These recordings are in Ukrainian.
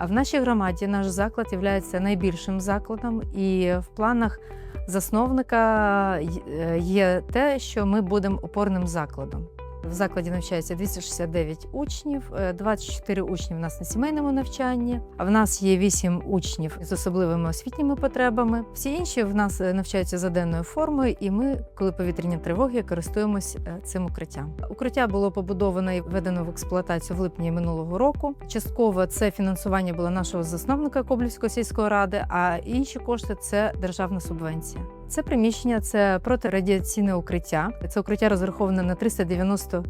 А в нашій громаді наш заклад є найбільшим закладом, і в планах засновника е, є те, що ми будемо опорним закладом. В закладі навчається 269 учнів, е, 24 учні в нас на сімейному навчанні. А в нас є 8 учнів з особливими освітніми потребами. Всі інші в нас е, навчаються за денною формою, і ми, коли повітряні тривоги, користуємось е, цим укриттям. Укриття було побудовано і введено в експлуатацію в липні минулого року. Частково це фінансування було нашого засновника Коблівської сільської ради, а інші кошти це державна субвенція. Це приміщення це протирадіаційне укриття. Це укриття розраховане на 390 е,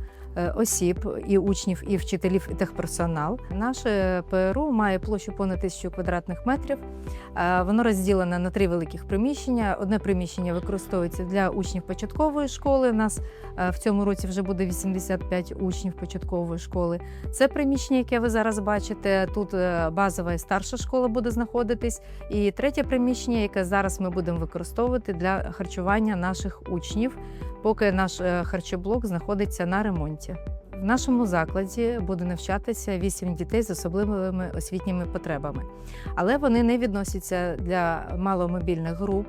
осіб, і учнів, і вчителів, і техперсонал. Наше ПРУ має площу понад тисячу квадратних метрів. Е, Воно розділене на три великих приміщення. Одне приміщення використовується для учнів початкової школи. Нас е, в цьому році вже буде 85 учнів початкової школи. Це приміщення, яке ви зараз бачите. Тут е, базова і старша школа буде знаходитись. І третє приміщення, яке зараз ми будемо використовувати для харчування наших учнів, поки наш е, харчоблок знаходиться на ремонті. В нашому закладі буде навчатися 8 дітей з особливими освітніми потребами, але вони не відносяться для маломобільних груп.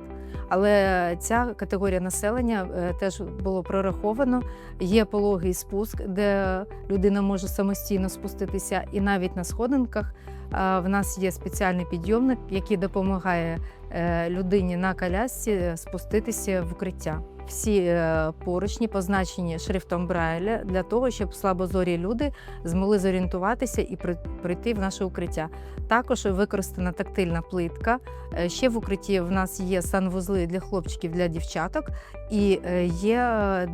Але ця категорія населення е, теж було прораховано. Є пологий спуск, де людина може самостійно спуститися, і навіть на сходинках в нас є спеціальний підйомник, який допомагає е, людині на колясці е, спуститися в укриття. Всі е, поручні позначені шрифтом Брайля для того, щоб слабозорі люди змогли зорієнтуватися і при- прийти в наше укриття. Також використана тактильна плитка. Ще в укритті в нас є санвузли для хлопчиків, для дівчаток, і є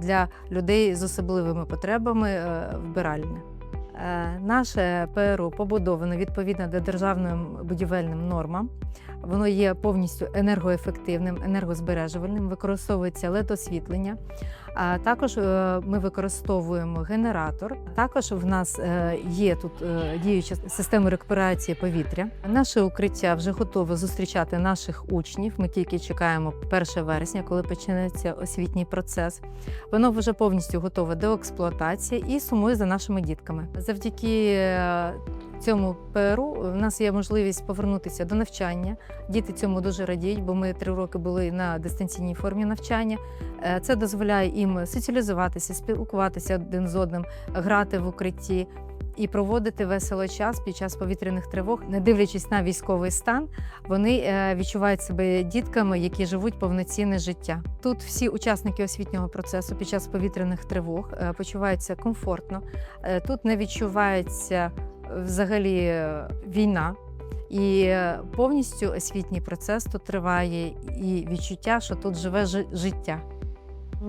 для людей з особливими потребами вбиральне. Е, Наше ПРУ побудовано відповідно до державним будівельним нормам. Воно є повністю енергоефективним, енергозбережувальним, використовується LED-освітлення. А також е, ми використовуємо генератор. Також в нас е, є тут е, діюча система рекуперації повітря. Наше укриття вже готове зустрічати наших учнів. Ми тільки чекаємо 1 вересня, коли почнеться освітній процес. Воно вже повністю готове до експлуатації і сумує за нашими дітками. Завдяки е, цьому ПРУ в нас є можливість повернутися до навчання. Діти цьому дуже радіють, бо ми три роки були на дистанційній формі навчання. Е, Це дозволяє їм соціалізуватися, спілкуватися один з одним, грати в укритті. І проводити весело час під час повітряних тривог, не дивлячись на військовий стан, вони е, відчувають себе дітками, які живуть повноцінне життя. Тут всі учасники освітнього процесу під час повітряних тривог е, почуваються комфортно. Е, Тут не відчувається взагалі війна. І повністю освітній процес тут триває, і відчуття, що тут живе життя.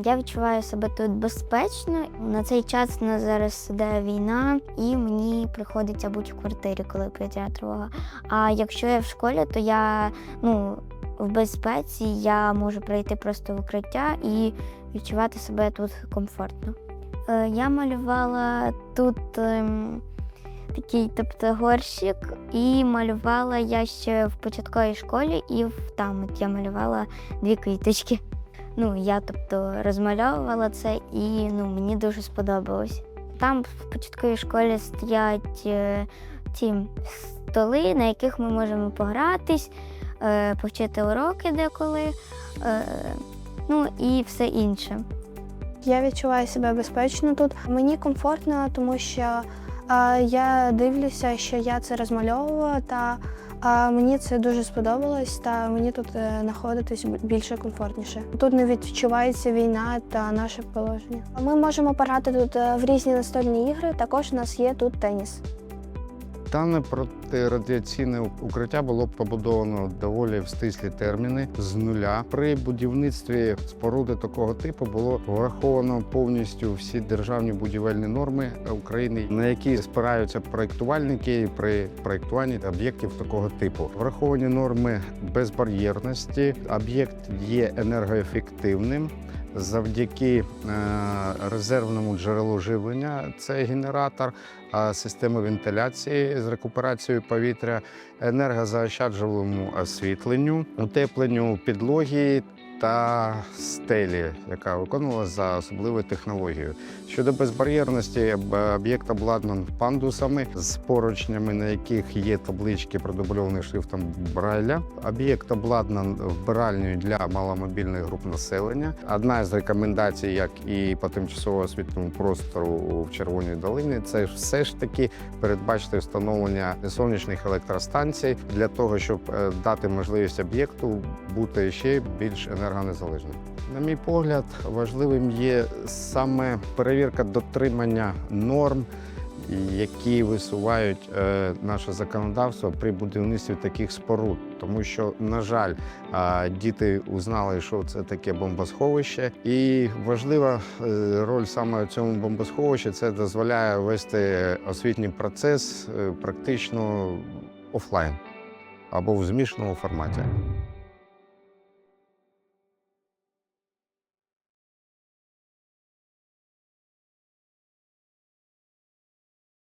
Я відчуваю себе тут безпечно. На цей час у нас зараз іде війна, і мені приходиться бути в квартирі, коли повітряна тривога. А якщо я в школі, то я ну, в безпеці, я можу прийти просто в укриття і відчувати себе тут комфортно. Е, Я малювала тут ем, такий тобто, горщик, і малювала я ще в початковій школі, і там от я малювала дві квіточки. Ну, я тобто розмальовувала це і ну, мені дуже сподобалось. Там в початковій школі стоять е, ті столи, на яких ми можемо погратись, е, повчити уроки деколи, е, ну і все інше. Я відчуваю себе безпечно тут. Мені комфортно, тому що е, я дивлюся, що я це розмальовувала, та е, мені це дуже сподобалось, та мені тут е, знаходитись більше комфортніше. Тут не відчувається війна та наше положення. Ми можемо пограти тут е, в різні настольні ігри. Також у нас є тут теніс. Дане протирадіаційне укриття було побудовано доволі в стислі терміни з нуля. При будівництві споруди такого типу було враховано повністю всі державні будівельні норми України, на які спираються проєктувальники при проєктуванні об'єктів такого типу. Враховані норми безбар'єрності. Об'єкт є енергоефективним. Завдяки е, резервному джерелу живлення це генератор, а системи вентиляції з рекуперацією повітря, енергозаощаджуваному освітленню, утепленню підлоги та стелі, яка виконувалася за особливою технологією. Щодо безбар'єрності, об'єкт обладнаний пандусами з поручнями, на яких є таблички, продубльовані шрифтом Брайля. Об'єкт обладнаний вбиральнею для маломобільних груп населення. Одна з рекомендацій, як і по тимчасово освітньому простору в Червоній долині, це все ж таки передбачити встановлення сонячних електростанцій для того, щоб е, дати можливість об'єкту бути ще більш енергонезалежним. На мій погляд, важливим є саме перевірка дотримання норм, які висувають е, наше законодавство при будівництві таких споруд. Тому що, на жаль, діти узнали, що це таке бомбосховище, і важлива е, роль саме цьому бомбосховищі це дозволяє вести освітній процес е, практично офлайн або в змішаному форматі.